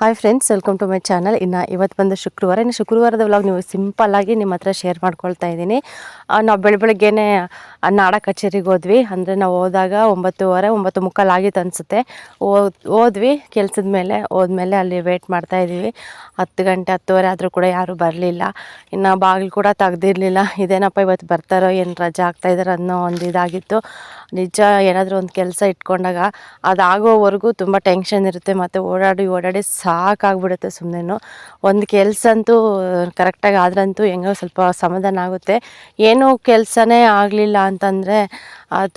Hi friends welcome to my channel ಇನ್ನು ಇವತ್ತು ಬಂದು ಶುಕ್ರವಾರ, ಇನ್ನು ಶುಕ್ರವಾರದ ವ್ಲಾಗ್ ನೀವು ಸಿಂಪಲ್ಲಾಗಿ ನಿಮ್ಮ ಹತ್ರ ಶೇರ್ ಮಾಡ್ಕೊಳ್ತಾ ಇದ್ದೀನಿ. ನಾವು ಬೆಳ ಬೆಳಗ್ಗೆನೆ ನಾಡ ಕಚೇರಿಗೆ ಹೋದ್ವಿ. ಅಂದರೆ ನಾವು ಹೋದಾಗ ಒಂಬತ್ತುವರೆ, ಒಂಬತ್ತು ಮುಕ್ಕಾಲು ಆಗಿತ್ತು ಅನಿಸುತ್ತೆ. ಹೋದ್ವಿ, ಕೆಲಸದ ಮೇಲೆ, ಹೋದ್ಮೇಲೆ ಅಲ್ಲಿ ವೇಟ್ ಮಾಡ್ತಾ ಇದ್ದೀವಿ. ಹತ್ತು ಗಂಟೆ, ಹತ್ತುವರೆ ಆದರೂ ಕೂಡ ಯಾರೂ ಬರಲಿಲ್ಲ. ಇನ್ನು ಬಾಗಿಲು ಕೂಡ ತೆಗ್ದಿರಲಿಲ್ಲ. ಇದೇನಪ್ಪ ಇವತ್ತು ಬರ್ತಾರೋ, ಏನು ರಜಾ ಆಗ್ತಾ ಇದಾರೆ ಅನ್ನೋ ಒಂದು ಇದಾಗಿತ್ತು. ನಿಜ ಏನಾದರೂ ಒಂದು ಕೆಲಸ ಇಟ್ಕೊಂಡಾಗ ಅದಾಗೋವರೆಗೂ ತುಂಬ ಟೆನ್ಷನ್ ಇರುತ್ತೆ. ಮತ್ತು ಓಡಾಡಿ ಓಡಾಡಿ ಸಾಕಾಗ್ಬಿಡುತ್ತೆ ಸುಮ್ಮನೆ ಒಂದು ಕೆಲಸ ಅಂತೂ ಕರೆಕ್ಟಾಗಿ ಆದ್ರಂತೂ ಹೆಂಗೋ ಸ್ವಲ್ಪ ಸಮಾಧಾನ ಆಗುತ್ತೆ. ಏನೂ ಕೆಲಸನೇ ಆಗಲಿಲ್ಲ ಅಂತಂದರೆ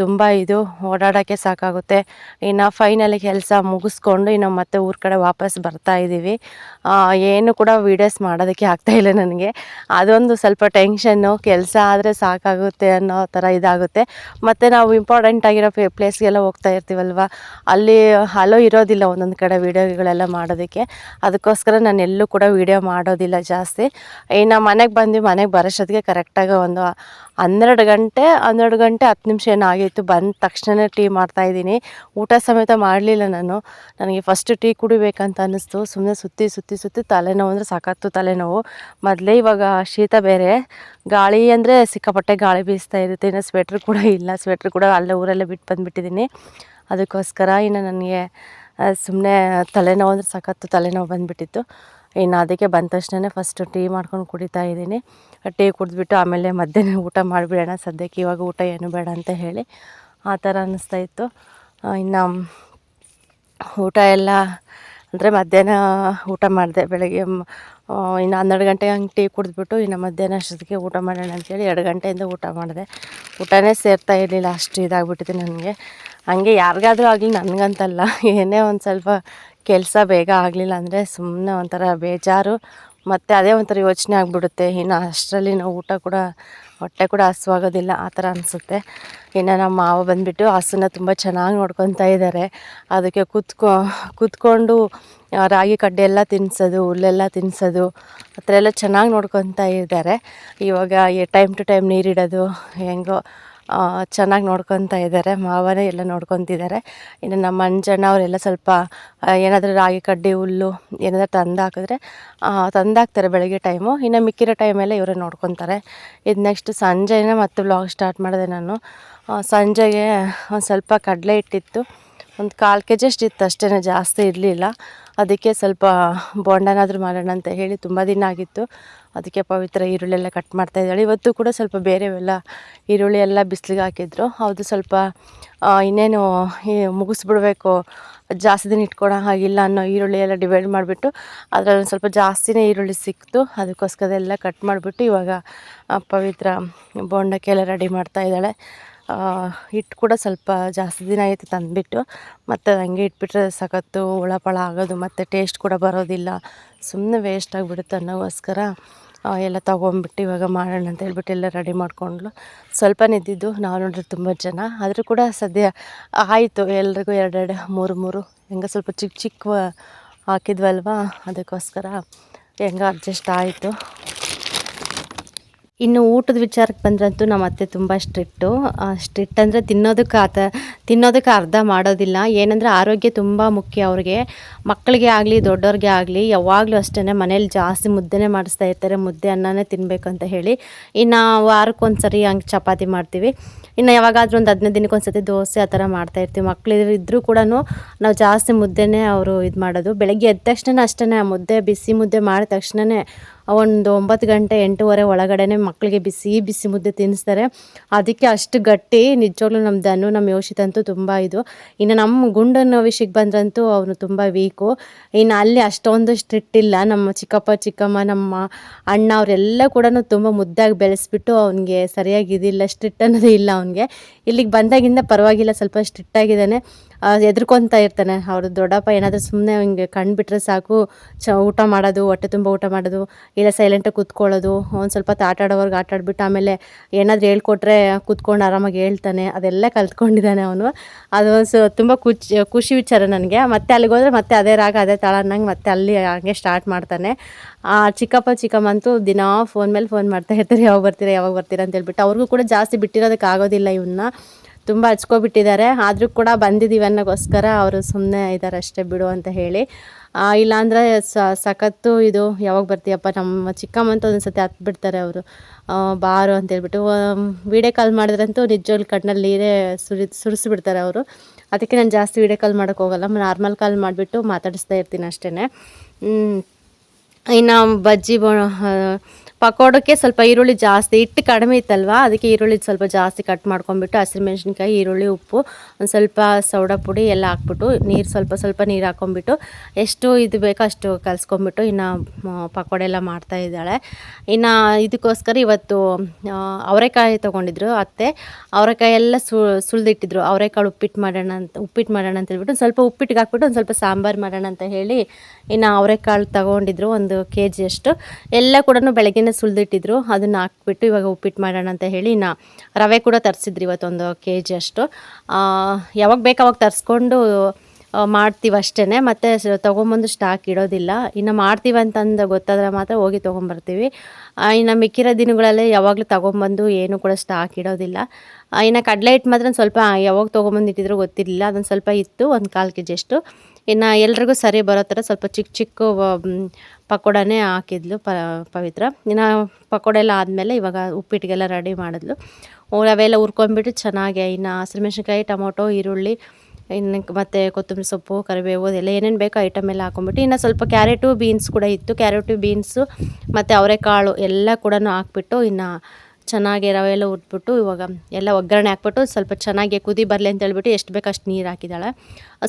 ತುಂಬ ಇದು ಓಡಾಡೋಕ್ಕೆ ಸಾಕಾಗುತ್ತೆ. ಇನ್ನು ಫೈನಲಿ ಕೆಲಸ ಮುಗಿಸ್ಕೊಂಡು ಇನ್ನು ಮತ್ತೆ ಊರ ಕಡೆ ವಾಪಸ್ ಬರ್ತಾ ಇದ್ದೀವಿ ಏನು ಕೂಡ ವೀಡಿಯೋಸ್ ಮಾಡೋದಕ್ಕೆ ಆಗ್ತಾಯಿಲ್ಲ ನನಗೆ. ಅದೊಂದು ಸ್ವಲ್ಪ ಟೆನ್ಷನ್ನು ಕೆಲಸ ಆದರೆ ಸಾಕಾಗುತ್ತೆ ಅನ್ನೋ ಥರ ಇದಾಗುತ್ತೆ. ಮತ್ತು ನಾವು ಇಂಪಾರ್ಟೆಂಟ್ ಆಗಿರೋ ಪ್ಲೇಸ್ಗೆಲ್ಲ ಹೋಗ್ತಾ ಇರ್ತೀವಲ್ವ? ಅಲ್ಲಿ ಹಲೋ ಇರೋದಿಲ್ಲ ಒಂದೊಂದು ಕಡೆ ವೀಡಿಯೋಗಳೆಲ್ಲ ಮಾಡೋದಕ್ಕೆ. ಅದಕ್ಕೋಸ್ಕರ ನಾನು ಎಲ್ಲೂ ಕೂಡ ವೀಡಿಯೋ ಮಾಡೋದಿಲ್ಲ ಜಾಸ್ತಿ. ಇನ್ನು ಮನೆಗೆ ಬಂದು ಮನೆಗೆ ಬರೋಷ್ಟೊತ್ತಿಗೆ ಕರೆಕ್ಟಾಗಿ ಒಂದು ಹನ್ನೆರಡು ಗಂಟೆ ಹನ್ನೆರಡು ಗಂಟೆ ಹತ್ತು ನಿಮಿಷ ಏನಾಗಿತ್ತು ಬಂದ ತಕ್ಷಣ ಟೀ ಮಾಡ್ತಾಯಿದ್ದೀನಿ ಊಟ ಸಮೇತ ಮಾಡಲಿಲ್ಲ ನಾನು. ನನಗೆ ಫಸ್ಟ್ ಟೀ ಕುಡಿಬೇಕಂತ ಅನ್ನಿಸ್ತು. ಸುಮ್ಮನೆ ಸುತ್ತಿ ಸುತ್ತಿ ಸುತ್ತಿ ತಲೆನೋವು ಅಂದರೆ ಸಾಕತ್ತು ತಲೆನೋವು. ಮೊದಲೇ ಇವಾಗ ಶೀತ ಬೇರೆ. ಗಾಳಿ ಅಂದರೆ ಸಿಕ್ಕಾಪಟ್ಟೆ ಗಾಳಿ ಬೀಸ್ತಾ ಇರುತ್ತೆ. ಇನ್ನು ಸ್ವೆಟ್ರ್ ಕೂಡ ಇಲ್ಲ. ಸ್ವೆಟ್ರ್ ಕೂಡ ಅಲ್ಲೇ ಊರಲ್ಲೇ ಬಿಟ್ಟು ಬಂದುಬಿಟ್ಟಿದ್ದೀನಿ. ಅದಕ್ಕೋಸ್ಕರ ಇನ್ನು ನನಗೆ ಸುಮ್ಮನೆ ತಲೆನೋವು ಅಂದರೆ ಸಾಕತ್ತು ತಲೆನೋವು ಬಂದುಬಿಟ್ಟಿತ್ತು. ಇನ್ನು ಅದಕ್ಕೆ ಬಂದ ತಕ್ಷಣ ಫಸ್ಟು ಟೀ ಮಾಡ್ಕೊಂಡು ಕುಡಿತಾ ಇದ್ದೀನಿ. ಟೀ ಕುಡಿದ್ಬಿಟ್ಟು ಆಮೇಲೆ ಮಧ್ಯಾಹ್ನ ಊಟ ಮಾಡಿಬಿಡೋಣ. ಸದ್ಯಕ್ಕೆ ಇವಾಗ ಊಟ ಏನು ಬೇಡ ಅಂತ ಹೇಳಿ ಆ ಥರ ಅನ್ನಿಸ್ತಾ ಇತ್ತು. ಇನ್ನು ಊಟ ಎಲ್ಲ ಅಂದರೆ ಮಧ್ಯಾಹ್ನ ಊಟ ಮಾಡಿದೆ. ಬೆಳಗ್ಗೆ ಇನ್ನು ಹನ್ನೆರಡು ಗಂಟೆ ಹಂಗೆ ಟೀ ಕುಡಿದ್ಬಿಟ್ಟು ಇನ್ನು ಮಧ್ಯಾಹ್ನ ಅಷ್ಟೊತ್ತಿಗೆ ಊಟ ಮಾಡೋಣ ಅಂತೇಳಿ ಎರಡು ಗಂಟೆಯಿಂದ ಊಟ ಮಾಡಿದೆ. ಊಟನೇ ಸೇರ್ತಾ ಇರಲಿಲ್ಲ. ಅಷ್ಟು ಇದಾಗ್ಬಿಟ್ಟಿದೆ ನನಗೆ. ಹಂಗೆ ಯಾರಿಗಾದ್ರೂ ಆಗಲಿ ನನಗಂತಲ್ಲ. ಏನೇ ಒಂದು ಸ್ವಲ್ಪ ಕೆಲಸ ಬೇಗ ಆಗಲಿಲ್ಲ ಅಂದರೆ ಸುಮ್ಮನೆ ಒಂಥರ ಬೇಜಾರು. ಮತ್ತು ಅದೇ ಒಂಥರ ಯೋಚನೆ ಆಗಿಬಿಡುತ್ತೆ. ಇನ್ನು ಅಷ್ಟರಲ್ಲಿ ನಾವು ಊಟ ಕೂಡ, ಹೊಟ್ಟೆ ಕೂಡ ಹಸುವಾಗೋದಿಲ್ಲ, ಆ ಥರ ಅನಿಸುತ್ತೆ. ಇನ್ನು ನಮ್ಮ ಮಾವ ಬಂದುಬಿಟ್ಟು ಹಸುನ ತುಂಬ ಚೆನ್ನಾಗಿ ನೋಡ್ಕೊತಾ ಇದ್ದಾರೆ ಅದಕ್ಕೆ ಕುತ್ಕೊ, ಕುತ್ಕೊಂಡು ರಾಗಿ ಕಡ್ಡೆ ಎಲ್ಲ ತಿನ್ನಿಸೋದು ಹುಲ್ಲೆಲ್ಲ ತಿನ್ನಿಸೋದು ಆ ಥರ ಎಲ್ಲ ಚೆನ್ನಾಗಿ ನೋಡ್ಕೊತಾ ಇದ್ದಾರೆ ಇವಾಗ ಟೈಮ್ ಟು ಟೈಮ್ ನೀರಿಡೋದು, ಹೆಂಗೋ ಚೆನ್ನಾಗಿ ನೋಡ್ಕೊತಾ ಇದ್ದಾರೆ ಮಾವನೇ ಎಲ್ಲ ನೋಡ್ಕೊತಿದ್ದಾರೆ ಇನ್ನು ನಮ್ಮ ಅಂಜಣ್ಣ ಅವರೆಲ್ಲ ಸ್ವಲ್ಪ ಏನಾದರೂ ರಾಗಿ ಕಡ್ಡಿ, ಹುಲ್ಲು ಏನಾದರೂ ತಂದು ಹಾಕಿದ್ರೆ ತಂದು ಹಾಕ್ತಾರೆ ಬೆಳಗ್ಗೆ ಟೈಮು ಇನ್ನು ಮಿಕ್ಕಿರೋ ಟೈಮೆಲ್ಲ ಇವರೇ ನೋಡ್ಕೊತಾರೆ. ಇದು ನೆಕ್ಸ್ಟ್ ಸಂಜೆನೇ ಮತ್ತೆ ಬ್ಲಾಗ್ ಸ್ಟಾರ್ಟ್ ಮಾಡಿದೆ ನಾನು. ಸಂಜೆಗೆ ಒಂದು ಸ್ವಲ್ಪ ಕಡಲೆ ಇಟ್ಟಿತ್ತು ಒಂದು ಕಾಲು ಕೆ ಜಿಯಷ್ಟು ಇತ್ತು ಅಷ್ಟೇ ಜಾಸ್ತಿ ಇರಲಿಲ್ಲ. ಅದಕ್ಕೆ ಸ್ವಲ್ಪ ಬೊಂಡನಾದರೂ ಮಾಡೋಣ ಅಂತ ಹೇಳಿ ತುಂಬ ದಿನ ಆಗಿತ್ತು. ಅದಕ್ಕೆ ಪವಿತ್ರ ಈರುಳ್ಳಿ ಎಲ್ಲ ಕಟ್ ಮಾಡ್ತಾ ಇದ್ದಾಳೆ. ಇವತ್ತು ಕೂಡ ಸ್ವಲ್ಪ ಬೇರೆವೆಲ್ಲ ಈರುಳ್ಳಿ ಎಲ್ಲ ಬಿಸಿಲಿಗೆ ಹಾಕಿದ್ರು. ಹೌದು, ಸ್ವಲ್ಪ ಇನ್ನೇನು ಮುಗಿಸ್ಬಿಡ್ಬೇಕು, ಜಾಸ್ತಿ ದಿನ ಇಟ್ಕೊಳೋ ಹಾಗಿಲ್ಲ ಅನ್ನೋ ಈರುಳ್ಳಿ ಎಲ್ಲ ಡಿವೈಡ್ ಮಾಡಿಬಿಟ್ಟು ಅದರಲ್ಲಿ ಸ್ವಲ್ಪ ಜಾಸ್ತಿನೇ ಈರುಳ್ಳಿ ಸಿಕ್ತು. ಅದಕ್ಕೋಸ್ಕರ ಎಲ್ಲ ಕಟ್ ಮಾಡಿಬಿಟ್ಟು ಇವಾಗ ಪವಿತ್ರ ಬೋಂಡಕ್ಕೆಲ್ಲ ರೆಡಿ ಮಾಡ್ತಾ ಇದ್ದಾಳೆ. ಹಿಟ್ಟು ಕೂಡ ಸ್ವಲ್ಪ ಜಾಸ್ತಿ ದಿನ ಆಯಿತು ತಂದುಬಿಟ್ಟು, ಮತ್ತು ಹಂಗೆ ಇಟ್ಬಿಟ್ರೆ ಸಖತ್ತು ಉಳಪಳ ಆಗೋದು, ಮತ್ತು ಟೇಸ್ಟ್ ಕೂಡ ಬರೋದಿಲ್ಲ. ಸುಮ್ಮನೆ ವೇಸ್ಟ್ ಆಗಿಬಿಡುತ್ತೆ ಅನ್ನೋಗೋಸ್ಕರ ಎಲ್ಲ ತೊಗೊಂಬಿಟ್ಟು ಇವಾಗ ಮಾಡೋಣ ಅಂತ ಹೇಳ್ಬಿಟ್ಟು ಎಲ್ಲ ರೆಡಿ ಮಾಡಿಕೊಂಡ್ಲು ಸ್ವಲ್ಪ ನಿದ್ದಿದ್ದು ನಾವು ನೋಡಿದ್ರೆ ತುಂಬ ಜನ. ಆದರೂ ಕೂಡ ಸದ್ಯ ಆಯಿತು, ಎಲ್ರಿಗೂ ಎರಡೆರಡು, ಮೂರು ಮೂರು. ಹೆಂಗೆ ಸ್ವಲ್ಪ ಚಿಕ್ಕ ಚಿಕ್ಕ ಹಾಕಿದ್ವಲ್ವ? ಅದಕ್ಕೋಸ್ಕರ ಹೆಂಗೆ ಅಡ್ಜಸ್ಟ್ ಆಯಿತು. ಇನ್ನು ಊಟದ ವಿಚಾರಕ್ಕೆ ಬಂದ್ರಂತೂ ನಮ್ಮ ಅತ್ತೆ ತುಂಬ ಸ್ಟ್ರಿಕ್ಟು. ಸ್ಟ್ರಿಕ್ಟ್ ಅಂದರೆ ತಿನ್ನೋದಕ್ಕೆ ಆತ, ತಿನ್ನೋದಕ್ಕೆ ಅರ್ಧ ಮಾಡೋದಿಲ್ಲ. ಏನಂದರೆ ಆರೋಗ್ಯ ತುಂಬ ಮುಖ್ಯ ಅವ್ರಿಗೆ. ಮಕ್ಕಳಿಗೆ ಆಗಲಿ, ದೊಡ್ಡವ್ರಿಗೆ ಆಗಲಿ, ಯಾವಾಗಲೂ ಅಷ್ಟೇ ಮನೇಲಿ ಜಾಸ್ತಿ ಮುದ್ದೆನೇ ಮಾಡಿಸ್ತಾ ಇರ್ತಾರೆ, ಮುದ್ದೆ ಅನ್ನನೇ ತಿನ್ನಬೇಕು ಅಂತ ಹೇಳಿ. ಇನ್ನು ವಾರಕ್ಕೊಂದು ಸರಿ ಹಂಗೆ ಚಪಾತಿ ಮಾಡ್ತೀವಿ. ಇನ್ನು ಯಾವಾಗಾದ್ರೂ ಒಂದು ಹದಿನೈದು ದಿನಕ್ಕೆ ಒಂದು ಸತಿ ದೋಸೆ ಆ ಥರ ಮಾಡ್ತಾಯಿರ್ತೀವಿ ಮಕ್ಕಳು ಇದ್ದರೂ ಕೂಡ ನಾವು ಜಾಸ್ತಿ ಮುದ್ದೆನೇ ಅವರು ಇದು ಮಾಡೋದು ಬೆಳಗ್ಗೆ ಎದ್ದ ತಕ್ಷಣ ಅಷ್ಟೇ ಮುದ್ದೆ, ಬಿಸಿ ಮುದ್ದೆ ಮಾಡಿದ ತಕ್ಷಣವೇ ಒಂದು ಒಂಬತ್ತು ಗಂಟೆ ಎಂಟೂವರೆ ಒಳಗಡೆ ಮಕ್ಕಳಿಗೆ ಬಿಸಿ ಬಿಸಿ ಮುದ್ದೆ ತಿನ್ನಿಸ್ತಾರೆ. ಅದಕ್ಕೆ ಅಷ್ಟು ಗಟ್ಟಿ ನಿಜವಾಗ್ಲೂ ನಮ್ಮ ದನ್ನು ನಮ್ಮ ಯೋಷಿತ ಅಂತೂ ತುಂಬ ಇದು. ಇನ್ನು ನಮ್ಮ ಗುಂಡನ ವಿಷಯಕ್ಕೆ ಬಂದ್ರಂತೂ ಅವನು ತುಂಬ ವೀಕು. ಇನ್ನು ಅಲ್ಲಿ ಅಷ್ಟೊಂದು ಸ್ಟ್ರಿಕ್ಟ್ ಇಲ್ಲ. ನಮ್ಮ ಚಿಕ್ಕಪ್ಪ, ಚಿಕ್ಕಮ್ಮ, ನಮ್ಮ ಅಣ್ಣ ಅವರೆಲ್ಲ ಕೂಡ ತುಂಬ ಮುದ್ದಾಗಿ ಬೆಳೆಸ್ಬಿಟ್ಟು ಅವನಿಗೆ ಸರಿಯಾಗಿ ಇದಿಲ್ಲ, ಸ್ಟ್ರಿಕ್ಟ್ ಅನ್ನೋದು ಇಲ್ಲ ಅವನಿಗೆ. ಇಲ್ಲಿಗೆ ಬಂದಾಗಿಂದ ಪರವಾಗಿಲ್ಲ, ಸ್ವಲ್ಪ ಸ್ಟ್ರಿಕ್ಟ್ ಆಗಿದ್ದಾನೆ. ಎದ್ರುಕೊತಾ ಇರ್ತಾನೆ. ಅವರು ದೊಡ್ಡಪ್ಪ ಏನಾದರೂ ಸುಮ್ಮನೆ ಹಿಂಗೆ ಕಣ್ಣು ಬಿಟ್ಟರೆ ಸಾಕು. ಚ, ಊಟ ಮಾಡೋದು, ಹೊಟ್ಟೆ ತುಂಬ ಊಟ ಮಾಡೋದು, ಇಲ್ಲ ಸೈಲೆಂಟಾಗಿ ಕೂತ್ಕೊಳ್ಳೋದು, ಒಂದು ಸ್ವಲ್ಪ ಆಟ ಆಡೋವರೆಗೆ ಆಟ ಆಡ್ಬಿಟ್ಟು ಆಮೇಲೆ ಏನಾದರೂ ಹೇಳ್ಕೊಟ್ರೆ ಕೂತ್ಕೊಂಡು ಆರಾಮಾಗಿ ಹೇಳ್ತಾನೆ. ಅದೆಲ್ಲ ಕಲ್ತ್ಕೊಂಡಿದ್ದಾನೆ ಅವನು. ಅದು ಸೊ ತುಂಬ ಖುಷಿ ಖುಷಿ ವಿಚಾರ ನನಗೆ. ಮತ್ತೆ ಅಲ್ಲಿಗೆ ಹೋದರೆ ಮತ್ತೆ ಅದೇ ರಾಗ, ಅದೇ ತಾಳ ಅನ್ನಂಗೆ ಮತ್ತೆ ಅಲ್ಲಿ ಹಂಗೆ ಸ್ಟಾರ್ಟ್ ಮಾಡ್ತಾನೆ. ಆ, ಚಿಕ್ಕಪ್ಪ ಚಿಕ್ಕಮ್ಮ ಅಂತೂ ದಿನ ಫೋನ್ ಮೇಲೆ ಫೋನ್ ಮಾಡ್ತಾ ಇರ್ತಾರೆ. ಯಾವಾಗ ಬರ್ತೀರಾ ಯಾವಾಗ ಬರ್ತೀರಾ ಅಂತ ಹೇಳ್ಬಿಟ್ಟು. ಅವ್ರಿಗೂ ಕೂಡ ಜಾಸ್ತಿ ಬಿಟ್ಟಿರೋದಕ್ಕೆ ಆಗೋದಿಲ್ಲ ಇವನ್ನ ತುಂಬ ಹಚ್ಕೊಬಿಟ್ಟಿದ್ದಾರೆ. ಆದರೂ ಕೂಡ ಬಂದಿದ್ದೀವಿ ಅನ್ನೋಕ್ಕೋಸ್ಕರ ಅವರು ಸುಮ್ಮನೆ ಇದ್ದಾರೆ ಅಷ್ಟೇ ಬಿಡು ಅಂತ ಹೇಳಿ. ಇಲ್ಲಾಂದರೆ ಸಖತ್ತು ಇದು ಯಾವಾಗ ಬರ್ತೀಯಪ್ಪ? ನಮ್ಮ ಚಿಕ್ಕಮ್ಮಂತ ಒಂದು ಸತಿ ಹತ್ತು ಬಿಡ್ತಾರೆ ಅವರು ಬಾರು ಅಂತ ಹೇಳ್ಬಿಟ್ಟು. ವೀಡಿಯೋ ಕಾಲ್ ಮಾಡಿದ್ರಂತೂ ನಿಜವಾಗ್ಲು ಕಣ್ಣಲ್ಲಿ ನೀರೇ ಸುರಿ, ಸುರಿಸ್ಬಿಡ್ತಾರೆ ಅವರು. ಅದಕ್ಕೆ ನಾನು ಜಾಸ್ತಿ ವೀಡಿಯೋ ಕಾಲ್ ಮಾಡೋಕ್ಕೆ ಹೋಗಲ್ಲ. ನಾರ್ಮಲ್ ಕಾಲ್ ಮಾಡಿಬಿಟ್ಟು ಮಾತಾಡಿಸ್ತಾ ಇರ್ತೀನಿ ಅಷ್ಟೇ ಇನ್ನು ಬಜ್ಜಿ ಪಕೋಡಕ್ಕೆ ಸ್ವಲ್ಪ ಈರುಳ್ಳಿ ಜಾಸ್ತಿ ಇಟ್ಟು ಕಡಿಮೆ ಇತ್ತಲ್ವಾ? ಅದಕ್ಕೆ ಈರುಳ್ಳಿ ಸ್ವಲ್ಪ ಜಾಸ್ತಿ ಕಟ್ ಮಾಡ್ಕೊಂಬಿಟ್ಟು ಹಸಿಮೆಣ್ಸಿನ್ಕಾಯಿ ಈರುಳ್ಳಿ, ಉಪ್ಪು, ಒಂದು ಸ್ವಲ್ಪ ಸೌಡಾ ಪುಡಿ ಎಲ್ಲ ಹಾಕ್ಬಿಟ್ಟು ನೀರು ಸ್ವಲ್ಪ ಸ್ವಲ್ಪ ನೀರು ಹಾಕ್ಕೊಂಬಿಟ್ಟು ಎಷ್ಟು ಇದು ಬೇಕೋ ಅಷ್ಟು ಕಲಸ್ಕೊಂಬಿಟ್ಟು ಇನ್ನು ಪಕೋಡೆ ಎಲ್ಲ ಮಾಡ್ತಾ ಇದ್ದಾಳೆ. ಇನ್ನು ಇದಕ್ಕೋಸ್ಕರ ಇವತ್ತು ಅವರೆಕಾಯಿ ತೊಗೊಂಡಿದ್ರು ಅತ್ತೆ. ಅವರೆಕಾಯಿ ಎಲ್ಲ ಸುಳಿದಿಟ್ಟಿದ್ರು ಅವರೆಕಾಳು ಉಪ್ಪಿಟ್ಟು ಮಾಡೋಣ ಅಂತ, ಉಪ್ಪಿಟ್ಟು ಮಾಡೋಣ ಅಂತ ಹೇಳ್ಬಿಟ್ಟು ಸ್ವಲ್ಪ ಉಪ್ಪಿಟ್ಟಿಗೆ ಹಾಕ್ಬಿಟ್ಟು ಒಂದು ಸ್ವಲ್ಪ ಸಾಂಬಾರು ಮಾಡೋಣ ಅಂತ ಹೇಳಿ ಇನ್ನು ಅವರೆಕಾಳು ತಗೊಂಡಿದ್ರು ಒಂದು ಕೆ ಜಿಯಷ್ಟು ಎಲ್ಲ ಕೂಡ ಬೆಳಗ್ಗೆನೇ ಸುಲಿದಿಟ್ಟಿದ್ರು, ಅದನ್ನು ಹಾಕ್ಬಿಟ್ಟು ಇವಾಗ ಉಪ್ಪಿಟ್ಟು ಮಾಡೋಣ ಅಂತ ಹೇಳಿ ನಾ ರವೆ ಕೂಡ ತರಿಸಿದ್ರಿ ಇವತ್ತೊಂದು ಕೆ ಜಿ ಅಷ್ಟು. ಯಾವಾಗ ಬೇಕು ಅವಾಗ ತರಿಸ್ಕೊಂಡು ಮಾಡ್ತೀವಿ ಅಷ್ಟೇ ಮತ್ತು ತೊಗೊಂಬಂದು ಸ್ಟಾಕ್ ಇಡೋದಿಲ್ಲ. ಇನ್ನು ಮಾಡ್ತೀವಿ ಅಂತಂದು ಗೊತ್ತಾದ್ರೆ ಮಾತ್ರ ಹೋಗಿ ತೊಗೊಂಬರ್ತೀವಿ. ಇನ್ನು ಮಿಕ್ಕಿರೋ ದಿನಗಳಲ್ಲೇ ಯಾವಾಗಲೂ ತೊಗೊಂಬಂದು ಏನು ಕೂಡ ಸ್ಟಾಕ್ ಇಡೋದಿಲ್ಲ. ಇನ್ನು ಕಡಲೆ ಹಿಟ್ಟು ಮಾತ್ರ ಸ್ವಲ್ಪ ಯಾವಾಗ ತೊಗೊಂಬಂದು ಇಟ್ಟಿದ್ರು ಗೊತ್ತಿರಲಿಲ್ಲ. ಅದೊಂದು ಸ್ವಲ್ಪ ಇತ್ತು, ಒಂದು ಕಾಲು ಕೆ ಜಿಯಷ್ಟು ಇನ್ನು ಎಲ್ರಿಗೂ ಸರಿ ಬರೋ ಥರ ಸ್ವಲ್ಪ ಚಿಕ್ಕ ಚಿಕ್ಕ ಪಕೋಡನೇ ಹಾಕಿದ್ಲು ಪ, ಪವಿತ್ರ. ಇನ್ನು ಪಕೋಡ ಎಲ್ಲ ಆದಮೇಲೆ ಇವಾಗ ಉಪ್ಪಿಟ್ಟಿಗೆಲ್ಲ ರೆಡಿ ಮಾಡಿದ್ಲು. ಅವೆಲ್ಲ ಹುರ್ಕೊಂಡ್ಬಿಟ್ಟು ಚೆನ್ನಾಗಿ ಇನ್ನು ಹಸಿಮೆಣ್ಸಿನ್ಕಾಯಿ ಟೊಮೊಟೊ, ಈರುಳ್ಳಿ, ಇನ್ನು ಮತ್ತು ಕೊತ್ತಂಬರಿ ಸೊಪ್ಪು, ಕರಿಬೇವು ಎಲ್ಲ ಏನೇನು ಬೇಕೋ ಐಟಮ್ ಎಲ್ಲ ಹಾಕೊಂಡ್ಬಿಟ್ಟು ಇನ್ನು ಸ್ವಲ್ಪ ಕ್ಯಾರೆಟು ಬೀನ್ಸ್ ಕೂಡ ಇತ್ತು. ಕ್ಯಾರೆಟು, ಬೀನ್ಸು ಮತ್ತು ಅವರೆಕಾಳು ಎಲ್ಲ ಕೂಡ ಹಾಕ್ಬಿಟ್ಟು ಇನ್ನು ಚೆನ್ನಾಗಿ ರವೆ ಎಲ್ಲ ಉಟ್ಬಿಟ್ಟು ಇವಾಗ ಎಲ್ಲ ಒಗ್ಗರಣೆ ಹಾಕ್ಬಿಟ್ಟು ಸ್ವಲ್ಪ ಚೆನ್ನಾಗಿ ಕುದಿ ಬರಲಿ ಅಂತ ಹೇಳ್ಬಿಟ್ಟು ಎಷ್ಟು ಬೇಕು ಅಷ್ಟು ನೀರು ಹಾಕಿದ್ದಾಳೆ.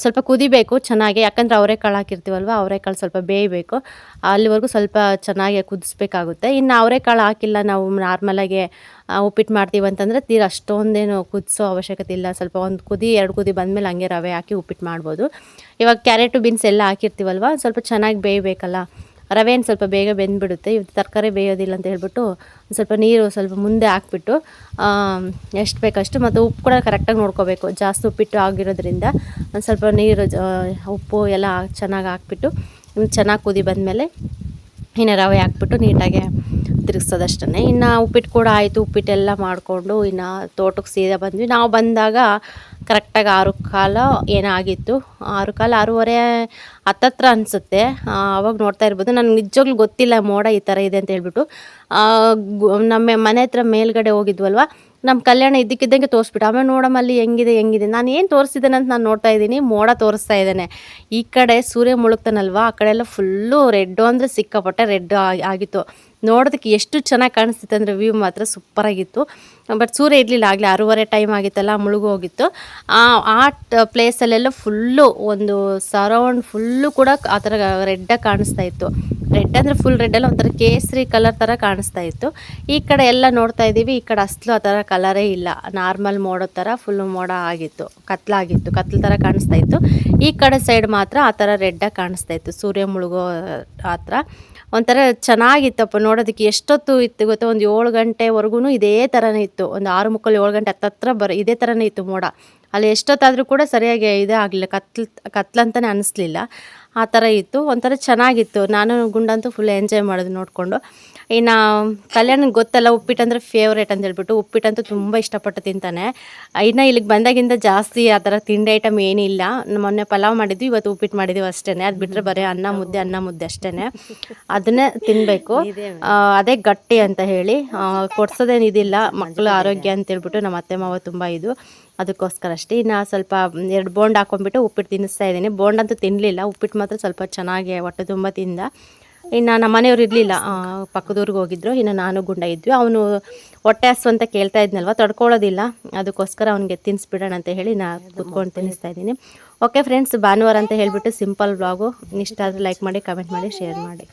ಸ್ವಲ್ಪ ಕುದಿಬೇಕು ಚೆನ್ನಾಗಿ, ಯಾಕಂದರೆ ಅವರೆಕಾಳು ಹಾಕಿರ್ತೀವಲ್ವ ಅವರೆಕಾಳು ಸ್ವಲ್ಪ ಬೇಯಬೇಕು. ಅಲ್ಲಿವರೆಗೂ ಸ್ವಲ್ಪ ಚೆನ್ನಾಗಿ ಕುದಿಸ್ಬೇಕಾಗುತ್ತೆ. ಇನ್ನು ಅವರೆಕಾಳು ಹಾಕಿಲ್ಲ, ನಾವು ನಾರ್ಮಲಾಗಿ ಉಪ್ಪಿಟ್ಟು ಮಾಡ್ತೀವಿ ಅಂತಂದರೆ ತೀರ ಅಷ್ಟೊಂದೇನು ಕುದಿಸೋ ಅವಶ್ಯಕತೆ ಇಲ್ಲ. ಸ್ವಲ್ಪ ಒಂದು ಕುದಿ, ಎರಡು ಕುದಿ ಬಂದಮೇಲೆ ಹಂಗೆ ರವೆ ಹಾಕಿ ಉಪ್ಪಿಟ್ಟು ಮಾಡ್ಬೋದು. ಇವಾಗ ಕ್ಯಾರೆಟು ಬೀನ್ಸ್ ಎಲ್ಲ ಹಾಕಿರ್ತೀವಲ್ವ, ಸ್ವಲ್ಪ ಚೆನ್ನಾಗಿ ಬೇಯಬೇಕಲ್ಲ. ರವೆ ಏನು ಸ್ವಲ್ಪ ಬೇಗ ಬೆಂದ್ಬಿಡುತ್ತೆ. ಇವತ್ತು ತರಕಾರಿ ಬೇಯೋದಿಲ್ಲ ಅಂತ ಹೇಳ್ಬಿಟ್ಟು ಸ್ವಲ್ಪ ನೀರು ಸ್ವಲ್ಪ ಮುಂದೆ ಹಾಕ್ಬಿಟ್ಟು ಎಷ್ಟು ಬೇಕಷ್ಟು ಮತ್ತು ಉಪ್ಪು ಕೂಡ ಕರೆಕ್ಟಾಗಿ ನೋಡ್ಕೋಬೇಕು. ಜಾಸ್ತಿ ಉಪ್ಪಿಟ್ಟು ಆಗಿರೋದ್ರಿಂದ ಒಂದು ಸ್ವಲ್ಪ ನೀರು ಉಪ್ಪು ಎಲ್ಲ ಚೆನ್ನಾಗಿ ಹಾಕ್ಬಿಟ್ಟು, ಚೆನ್ನಾಗಿ ಕುದಿ ಬಂದಮೇಲೆ ಇನ್ನು ರವೆ ಹಾಕ್ಬಿಟ್ಟು ನೀಟಾಗಿ ತಿರುಗಿಸೋದಷ್ಟೇ ಇನ್ನು ಉಪ್ಪಿಟ್ಟು ಕೂಡ ಆಯಿತು, ಉಪ್ಪಿಟ್ಟೆಲ್ಲ ಮಾಡಿಕೊಂಡು ಇನ್ನು ತೋಟಕ್ಕೆ ಸೀದಾ ಬಂದ್ವಿ. ನಾವು ಬಂದಾಗ ಕರೆಕ್ಟಾಗಿ ಆರು ಕಾಲ ಏನಾಗಿತ್ತು? ಆರು ಕಾಲ ಆರೂವರೆ ಹತ್ತತ್ರ ಅನಿಸುತ್ತೆ. ಅವಾಗ ನೋಡ್ತಾ ಇರ್ಬೋದು. ನನಗೆ ನಿಜವಾಗ್ಲೂ ಗೊತ್ತಿಲ್ಲ ಮೋಡ ಈ ಥರ ಇದೆ ಅಂತ ಹೇಳ್ಬಿಟ್ಟು. ನಮ್ಮ ಮನೆ ಹತ್ರ ಮೇಲ್ಗಡೆ ಹೋಗಿದ್ವಲ್ವ? ನಮ್ಮ ಕಲ್ಯಾಣ ಇದ್ದಕ್ಕಿದ್ದಂಗೆ ತೋರಿಸ್ಬಿಟ್ಟು ಆಮೇಲೆ ನೋಡಮ್ಮ, ಅಲ್ಲಿ ಹೆಂಗಿದೆ ಹೆಂಗಿದೆ? ನಾನು ಏನು ತೋರಿಸಿದ್ದೇನೆ ಅಂತ ನಾನು ನೋಡ್ತಾ ಇದ್ದೀನಿ. ಮೋಡ ತೋರಿಸ್ತಾ ಇದ್ದಾನೆ. ಈ ಕಡೆ ಸೂರ್ಯ ಮುಳುಗ್ತಾನಲ್ವ? ಆ ಕಡೆ ಎಲ್ಲ ಫುಲ್ಲು ರೆಡ್ಡು ಅಂದರೆ ಸಿಕ್ಕಾಪಟ್ಟೆ ರೆಡ್ ಆಗಿತ್ತು. ನೋಡೋದಕ್ಕೆ ಎಷ್ಟು ಚೆನ್ನಾಗಿ ಕಾಣಿಸ್ತಿತ್ತು ಅಂದರೆ ವ್ಯೂ ಮಾತ್ರ ಸೂಪರಾಗಿತ್ತು. ಬಟ್ ಸೂರ್ಯ ಇರಲಿಲ್ಲ, ಆಗಲೇ ಆರೂವರೆ ಟೈಮ್ ಆಗಿತ್ತಲ್ಲ ಮುಳುಗೋಗಿತ್ತು ಆ ಆ ಪ್ಲೇಸಲ್ಲೆಲ್ಲ ಫುಲ್ಲು ಒಂದು ಸರೌಂಡ್ ಫುಲ್ಲು ಕೂಡ ಆ ಥರ ರೆಡ್ಡಾಗಿ ಕಾಣಿಸ್ತಾ ಇತ್ತು. ರೆಡ್ ಅಂದರೆ ಫುಲ್ ರೆಡ್ಡೆಲ್ಲ ಒಂಥರ ಕೇಸರಿ ಕಲರ್ ಥರ ಕಾಣಿಸ್ತಾ ಇತ್ತು. ಈ ಕಡೆ ಎಲ್ಲ ನೋಡ್ತಾ ಇದ್ದೀವಿ, ಈ ಕಡೆ ಅಸ್ಲು ಆ ಥರ ಕಲರೇ ಇಲ್ಲ. ನಾರ್ಮಲ್ ಮೋಡೋ ಥರ ಫುಲ್ ಮೋಡ ಆಗಿತ್ತು, ಕತ್ಲಾಗಿತ್ತು, ಕತ್ಲ ಥರ ಕಾಣಿಸ್ತಾ ಇತ್ತು. ಈ ಕಡೆ ಸೈಡ್ ಮಾತ್ರ ಆ ಥರ ರೆಡ್ಡಾಗಿ ಕಾಣಿಸ್ತಾ ಇತ್ತು, ಸೂರ್ಯ ಮುಳುಗೋ, ಆ ಥರ ಒಂಥರ ಚೆನ್ನಾಗಿತ್ತಪ್ಪ, ನೋಡೋದಕ್ಕೆ ಎಷ್ಟೊತ್ತು ಇತ್ತು ಗೊತ್ತಾ? ಒಂದು ಏಳು ಗಂಟೆವರೆಗೂ ಇದೇ ಥರನೇ ಇತ್ತು. ಒಂದು ಆರು ಮುಕ್ಕಲು ಏಳು ಗಂಟೆ ಹತ್ತತ್ರ ಬರ, ಇದೇ ಥರನೇ ಇತ್ತು ಮೋಡ. ಅಲ್ಲಿ ಎಷ್ಟೊತ್ತಾದರೂ ಕೂಡ ಸರಿಯಾಗಿ ಇದೇ ಆಗಲಿಲ್ಲ, ಕತ್ಲ ಕತ್ಲಂತಲೇ ಅನಿಸ್ಲಿಲ್ಲ. ಆ ಥರ ಇತ್ತು. ಒಂಥರ ಚೆನ್ನಾಗಿತ್ತು. ನಾನು ಗುಂಡಂತೂ ಫುಲ್ ಎಂಜಾಯ್ ಮಾಡೋದು ನೋಡಿಕೊಂಡು. ಇನ್ನು ಕಲ್ಯಾಣ ಗೊತ್ತಲ್ಲ ಉಪ್ಪಿಟ್ಟು ಅಂದರೆ ಫೇವ್ರೇಟ್ ಅಂತ ಹೇಳ್ಬಿಟ್ಟು ಉಪ್ಪಿಟ್ಟಂತೂ ತುಂಬ ಇಷ್ಟಪಟ್ಟು ತಿಂತಾನೆ. ಇನ್ನು ಇಲ್ಲಿಗೆ ಬಂದಾಗಿಂದ ಜಾಸ್ತಿ ಆ ಥರ ತಿಂಡಿ ಐಟಮ್ ಏನಿಲ್ಲ. ಮೊನ್ನೆ ಪಲಾವ್ ಮಾಡಿದ್ವಿ ಇವತ್ತು ಉಪ್ಪಿಟ್ಟು ಮಾಡಿದ್ವಿ ಅಷ್ಟೇ ಅದು ಬಿಟ್ಟರೆ ಬರೀ ಅನ್ನ ಮುದ್ದೆ ಅನ್ನ ಮುದ್ದೆ ಅಷ್ಟೇ ಅದನ್ನೇ ತಿನ್ನಬೇಕು ಅದೇ ಗಟ್ಟಿ ಅಂತ ಹೇಳಿ ಆ, ಕೊಡ್ಸೋದೇನು ಇದಿಲ್ಲ. ಮಕ್ಕಳ ಆರೋಗ್ಯ ಅಂತ ಹೇಳ್ಬಿಟ್ಟು ನಮ್ಮ ಅತ್ತೆ ಮಾವ ತುಂಬ ಇದು. ಅದಕ್ಕೋಸ್ಕರ ಅಷ್ಟೇ. ಇನ್ನು ಸ್ವಲ್ಪ ಎರಡು ಬೋಂಡ್ ಹಾಕೊಂಡ್ಬಿಟ್ಟು ಉಪ್ಪಿಟ್ಟು ತಿನ್ನಿಸ್ತಾ ಇದ್ದೀನಿ. ಬೋಂಡ್ ಅಂತೂ ತಿನ್ನಲಿಲ್ಲ ಉಪ್ಪಿಟ್ಟು ಮಾತ್ರ ಸ್ವಲ್ಪ ಚೆನ್ನಾಗಿ ಹೊಟ್ಟೆ ತುಂಬ ತಿಂದ. ಇನ್ನು ನಮ್ಮ ಮನೆಯವ್ರು ಇರಲಿಲ್ಲ. ಪಕ್ಕದವ್ರಿಗೆ ಹೋಗಿದ್ರು. ಇನ್ನು ನಾನು ಗುಂಡ ಇದ್ವಿ. ಅವನು ಹೊಟ್ಟೆ ಹಸು ಅಂತ ಕೇಳ್ತಾ ಇದ್ನಲ್ವ? ತಡ್ಕೊಳ್ಳೋದಿಲ್ಲ. ಅದಕ್ಕೋಸ್ಕರ ಅವ್ನಿಗೆ ತಿನ್ನಿಸ್ಬಿಡೋಣ ಅಂತ ಹೇಳಿ ನಾ ಕುತ್ಕೊಂಡು ತಿನ್ನಿಸ್ತಾ ಇದ್ದೀನಿ. ಓಕೆ ಫ್ರೆಂಡ್ಸ್ ಭಾನುವಾರ ಅಂತ ಹೇಳಿಬಿಟ್ಟು ಸಿಂಪಲ್ ಬ್ಲಾಗು ಇಷ್ಟ ಆದರೆ ಲೈಕ್ ಮಾಡಿ ಕಮೆಂಟ್ ಮಾಡಿ ಶೇರ್ ಮಾಡಿ.